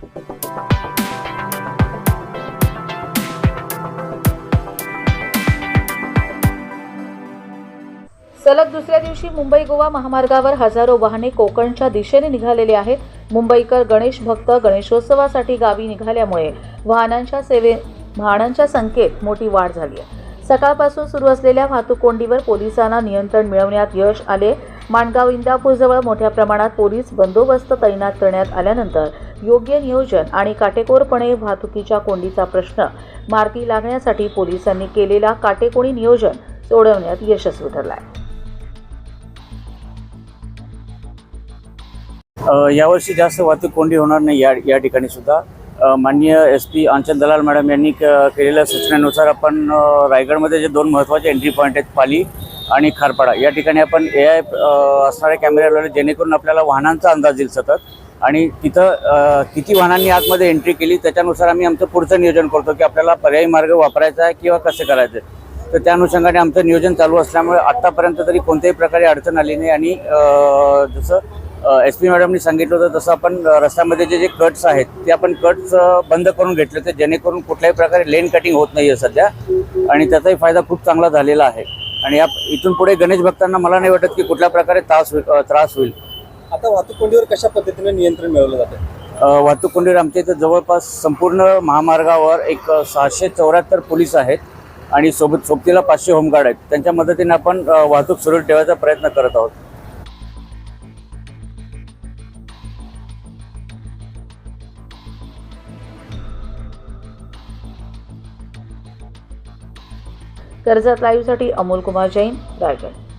सलग दुसऱ्या दिवशी मुंबई गोवा महामार्गावर हजारो वाहने कोकणच्या दिशेने निघालेले आहेत. मुंबईकर गणेश भक्त गणेशोत्सवासाठी गावी निघाल्यामुळे वाहनांच्या सेवे वाहनांच्या संख्येत मोठी वाढ झाली आहे. सकाळपासून सुरू असलेल्या वाहतूक कोंडीवर पोलिसांना नियंत्रण मिळवण्यात यश आले. माणगाव इंदापूरजवळ मोठ्या प्रमाणात पोलीस बंदोबस्त तैनात करण्यात आल्यानंतर योग्य नियोजन आणि काटेकोरपणे वाहतुकीच्या कोंडीचा प्रश्न मार्गी लागण्यासाठी पोलिसांनी केलेला काटेकोणी नियोजन सोडवण्यात यशस्वी ठरला आहे यावर्षी जास्त वाहतूक कोंडी होणार नाही या या ठिकाणी सुद्धा. माननीय एस पी अंचल दलाल मॅडम यांनी केलेल्या सूचनेनुसार आपण रायगडमध्ये जे दोन महत्त्वाचे एंट्री पॉईंट आहेत पाली आणि खारपाडा. या ठिकाणी आपण ए आय असणारे कॅमेरे लावले जेणेकरून आपल्याला वाहनांचा अंदाज येईल सतत. आणि तिथं किती वाहनांनी आतमध्ये एंट्री केली त्याच्यानुसार आम्ही आमचं पुढचं नियोजन करतो की आपल्याला पर्यायी मार्ग वापरायचा आहे किंवा कसे करायचं तर त्या अनुषंगाने आमचं नियोजन चालू असल्यामुळे आत्तापर्यंत तरी कोणत्याही प्रकारे अडचण आली नाही आणि जसं एस पी मॅडमनी सांगितलं होतं तसं आपण रस्त्यामध्ये जे जे कट्स आहेत ते आपण कट्स बंद करून घेतले होते जेणेकरून कुठल्याही प्रकारे लेन कटिंग होत नाही आहे सध्या. आणि त्याचाही फायदा खूप चांगला झालेला आहे. आणि या इथून पुढे गणेश भक्तांना मला नाही वाटत की कुठल्या प्रकारे त्रास होईल त्रास होईल. आता वाहतूक कोंडीवर कशा पद्धतीने नियंत्रण मिळवलं जातं? वाहतूक कोंडीवर आमच्या इथं जवळपास संपूर्ण महामार्गावर एक सहाशे चौऱ्याहत्तर पोलीस आहेत आणि सोबत सोबतीला पाचशे होमगार्ड आहेत. त्यांच्या मदतीने आपण वाहतूक सुरळीत ठेवायचा प्रयत्न करत आहोत. कर्जत लाईव्हसाठी अमोल कुमार जैन रायगड.